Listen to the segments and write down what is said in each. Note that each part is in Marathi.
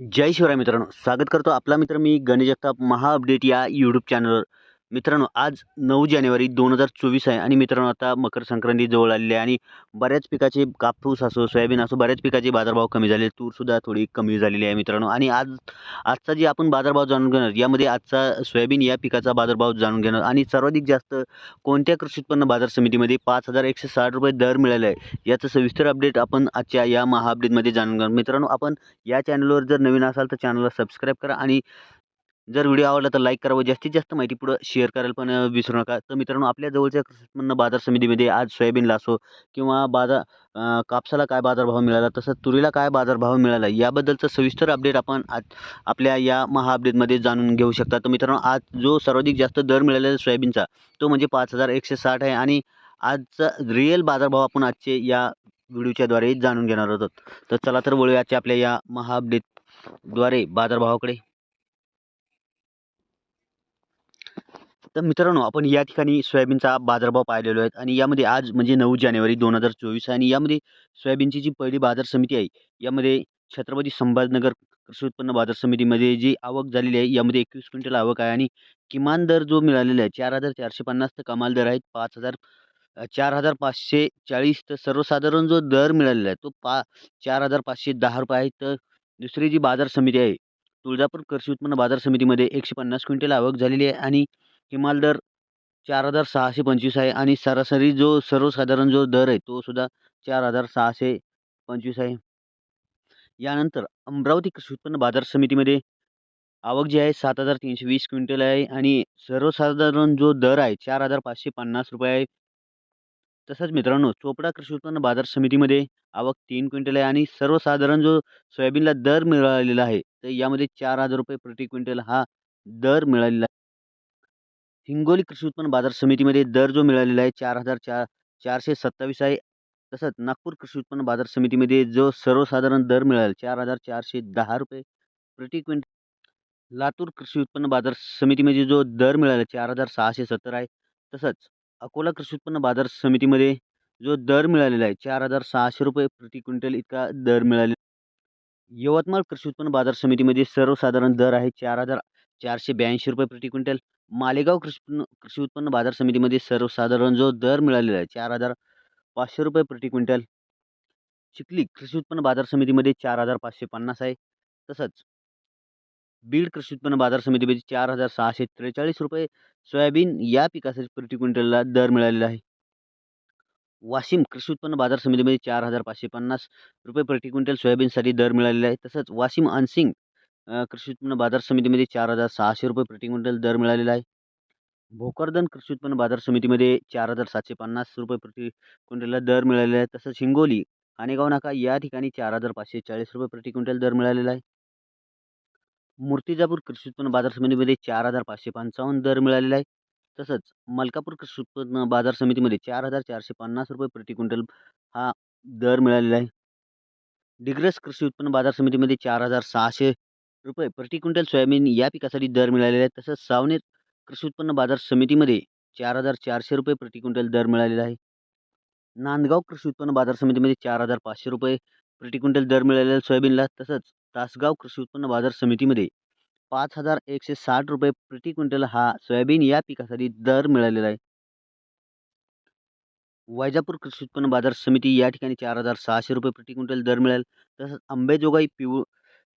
जय शिवराय मित्रांनो. स्वागत करतो आपला मित्र मी गणेश जगताप महा अपडेट या यूट्यूब चॅनलवर मित्रांनो आज नऊ जानेवारी दोन हजार चोवीस आहे आणि मित्रांनो आता मकर संक्रांती जवळ आलेली आहे आणि बऱ्याच पिकाचे कापूस असो सोयाबीन असो बऱ्याच पिकाचे बाजारभाव कमी झाले. तूरसुद्धा थोडी कमी झालेली आहे मित्रांनो. आणि आज आजचा जे आपण बाजारभाव जाणून घेणार यामध्ये आजचा सोयाबीन या पिकाचा बाजारभाव जाणून घेणार. आणि सर्वाधिक जास्त कोणत्या कृषी उत्पन्न बाजार समितीमध्ये पाच हजार एकशे साठ रुपये दर मिळाला आहे याचं सविस्तर अपडेट आपण आजच्या या महा अपडेटमध्ये जाणून घेणार. मित्रांनो आपण या चॅनलवर जर नवीन असाल तर चॅनलला सबस्क्राईब करा आणि जर व्हिडिओ आवडला तर लाईक करा व जास्तीत जास्त माहिती पुढं शेअर करायला पण विसरू नका. तर मित्रांनो आपल्या जवळच्या कृषी उत्पन्न बाजार समितीमध्ये आज सोयाबीनला असो किंवा बाजार कापसाला काय बाजारभाव मिळाला तसंच तुरीला काय बाजारभाव मिळाला याबद्दलचं सविस्तर अपडेट आपण आज आपल्या या महा अपडेटमध्ये जाणून घेऊ शकता. तर मित्रांनो आज जो सर्वाधिक जास्त दर मिळालेला सोयाबीनचा तो म्हणजे पाच हजार एकशे साठ आहे आणि आजचा रिअल बाजारभाव आपण आजचे या व्हिडिओच्याद्वारे जाणून घेणार आहोत. तर चला तर वळूया आजच्या आपल्या या महा अपडेटद्वारे बाजारभावाकडे. तर मित्रांनो आपण या ठिकाणी सोयाबीनचा बाजारभाव पाहिलेलो आहे आणि यामध्ये आज म्हणजे नऊ जानेवारी दोन हजार चोवीस आणि यामध्ये सोयाबीनची जी पहिली बाजार समिती आहे यामध्ये छत्रपती संभाजनगर कृषी उत्पन्न बाजार समितीमध्ये जी आवक झालेली आहे यामध्ये एकवीस क्विंटल आवक आहे आणि किमान दर जो मिळालेला आहे चार हजार चारशे पन्नास तर कमाल दर आहेत पाच हजार चार हजार पाचशे चाळीस तर सर्वसाधारण जो दर मिळालेला आहे तो पा चार हजार पाचशे दहा रुपये आहे. तर दुसरी जी बाजार समिती आहे तुळजापूर कृषी उत्पन्न बाजार समितीमध्ये एकशे पन्नास क्विंटल आवक झालेली आहे आणि किमान दर चार हजार सहाशे पंचवीस आहे आणि सरासरी जो सर्वसाधारण जो दर आहे तो सुद्धा चार हजार सहाशे पंचवीस आहे. यानंतर अमरावती कृषी उत्पन्न बाजार समितीमध्ये आवक जी आहे सात हजार तीनशे वीस क्विंटल आहे आणि सर्वसाधारण जो दर आहे चार हजार पाचशे पन्नास रुपये आहे. तसंच मित्रांनो चोपडा कृषी उत्पन्न बाजार समितीमध्ये आवक तीन क्विंटल आहे आणि सर्वसाधारण जो सोयाबीनला दर मिळालेला आहे तर यामध्ये चार हजार रुपये प्रति क्विंटल हा दर मिळालेला आहे हिंगोली कृषी उत्पन्न बाजार समितीमध्ये दर जो मिळालेला आहे चार हजार चार चारशे सत्तावीस आहे. तसंच नागपूर कृषी उत्पन्न बाजार समितीमध्ये जो सर्वसाधारण दर मिळाला चार हजार चारशे दहा रुपये प्रति क्विंटल. लातूर कृषी उत्पन्न बाजार समितीमध्ये जो दर मिळाला चार हजार सहाशे सत्तर आहे. तसंच अकोला कृषी उत्पन्न बाजार समितीमध्ये जो दर मिळालेला आहे चार हजार सहाशे रुपये प्रति क्विंटल इतका दर मिळाले यवतमाळ कृषी उत्पन्न बाजार समितीमध्ये सर्वसाधारण दर आहे चार हजार चारशे ब्याऐंशी रुपये प्रति क्विंटल. मालेगाव कृषी कृषी उत्पन्न बाजार समितीमध्ये सर्वसाधारण जो दर मिळालेला आहे चार हजार पाचशे रुपये प्रति क्विंटल. चिखली कृषी उत्पन्न बाजार समितीमध्ये चार हजार पाचशे पन्नास आहे. तसंच बीड कृषी उत्पन्न बाजार समितीमध्ये चार हजार सहाशे त्रेचाळीस रुपये सोयाबीन या पिकासाठी प्रति क्विंटलला दर मिळालेला आहे. वाशिम कृषी उत्पन्न बाजार समितीमध्ये चार हजार पाचशे पन्नास रुपये प्रति क्विंटल सोयाबीनसाठी दर मिळालेला आहे. तसंच वाशिम अनसिंग कृषी उत्पन्न बाजार समितीमध्ये चार हजार सहाशे रुपये प्रति क्विंटल दर मिळालेला आहे. भोकरदन कृषी उत्पन्न बाजार समितीमध्ये चार हजार सातशे पन्नास रुपये प्रति क्विंटलला दर मिळालेला आहे. तसंच हिंगोली कानेगाव नाका या ठिकाणी चार हजार पाचशे चाळीस रुपये प्रति क्विंटल दर मिळालेला आहे. मूर्तिजापूर कृषी उत्पन्न बाजार समितीमध्ये चार हजार पाचशे पंचावन्न दर मिळालेला आहे. तसंच मलकापूर कृषी उत्पन्न बाजार समितीमध्ये चार हजार चारशे पन्नास रुपये प्रति क्विंटल हा दर मिळालेला आहे. डिग्रस कृषी उत्पन्न बाजार समितीमध्ये चार हजार सहाशे रुपये प्रति क्विंटल सोयाबीन या पिकासाठी दर मिळालेला आहे तसंच सावनेर कृषी उत्पन्न बाजार समितीमध्ये चार हजार चारशे रुपये प्रति क्विंटल दर मिळालेला आहे. नांदगाव कृषी उत्पन्न बाजार समितीमध्ये चार हजार पाचशे रुपये प्रति क्विंटल दर मिळालेला आहे सोयाबीनला. तसंच तासगाव कृषी उत्पन्न बाजार समितीमध्ये पाच हजार एकशे साठ रुपये प्रति क्विंटल हा सोयाबीन या पिकासाठी दर मिळालेला आहे. वैजापूर कृषी उत्पन्न बाजार समिती या ठिकाणी चार हजार सहाशे रुपये प्रति क्विंटल दर मिळेल. तसंच अंबेजोगाई पिवळ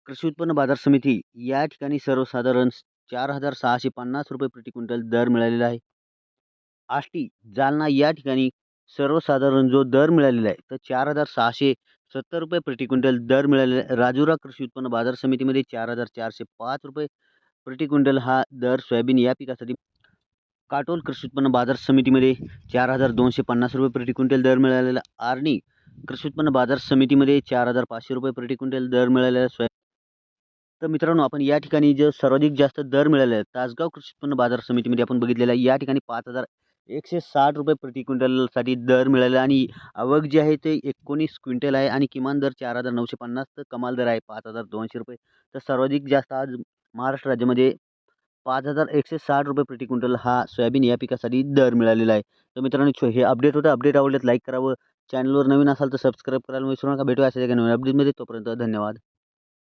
कृषी उत्पन्न बाजार समिती या ठिकाणी सर्वसाधारण चार हजार सहाशे पन्नास रुपये प्रति क्विंटल दर मिळालेला आहे. आष्टी जालना या ठिकाणी सर्वसाधारण जो दर मिळालेला आहे तर चार हजार सहाशे सत्तर रुपये प्रति क्विंटल दर मिळालेला आहे. राजुरा कृषी उत्पन्न बाजार समितीमध्ये चार हजार चारशे पाच रुपये प्रति क्विंटल हा दर सोयाबीन या पिकासाठी. काटोल कृषी उत्पन्न बाजार समितीमध्ये चार हजार दोनशे पन्नास रुपये प्रति क्विंटल दर मिळालेला आर्णी कृषी उत्पन्न बाजार समितीमध्ये चार हजार पाचशे रुपये प्रति क्विंटल दर मिळालेला सोया तर मित्रांनो आपण या ठिकाणी जे सर्वाधिक जास्त दर मिळाले आहेत तासगाव कृषी उत्पन्न बाजार समितीमध्ये आपण बघितलेलं आहे या ठिकाणी पाच हजार एकशे साठ रुपये प्रति क्विंटलसाठी दर मिळाला आणि आवक जी आहे ते एकोणीस क्विंटल आहे आणि किमान दर चार हजार नऊशे पन्नास तर कमाल दर आहे पाच हजार दोनशे रुपये. तर सर्वाधिक जास्त आज महाराष्ट्र राज्यामध्ये पाच हजार एकशे साठ रुपये प्रति क्विंटल हा सोयाबीन या पिकासाठी दर मिळालेला आहे. तर मित्रांनो छो- हे अपडेट होतं अपडेट आवडल्यात लाईक करावं चॅनलवर नवीन असाल तर सबस्क्राईब करायला विसरू नका. भेटूया अशा नवीन अपडेटमध्ये. तोपर्यंत धन्यवाद.